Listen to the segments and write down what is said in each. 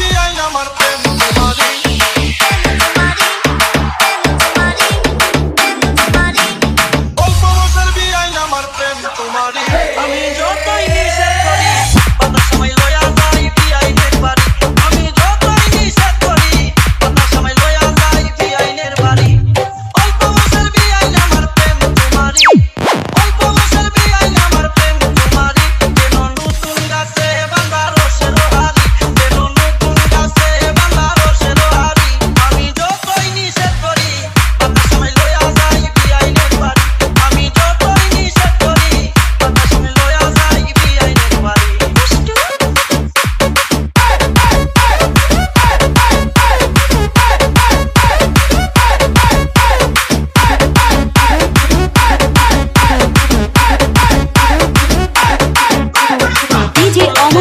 বেআইন আমার প্রেম তোমারি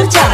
부자.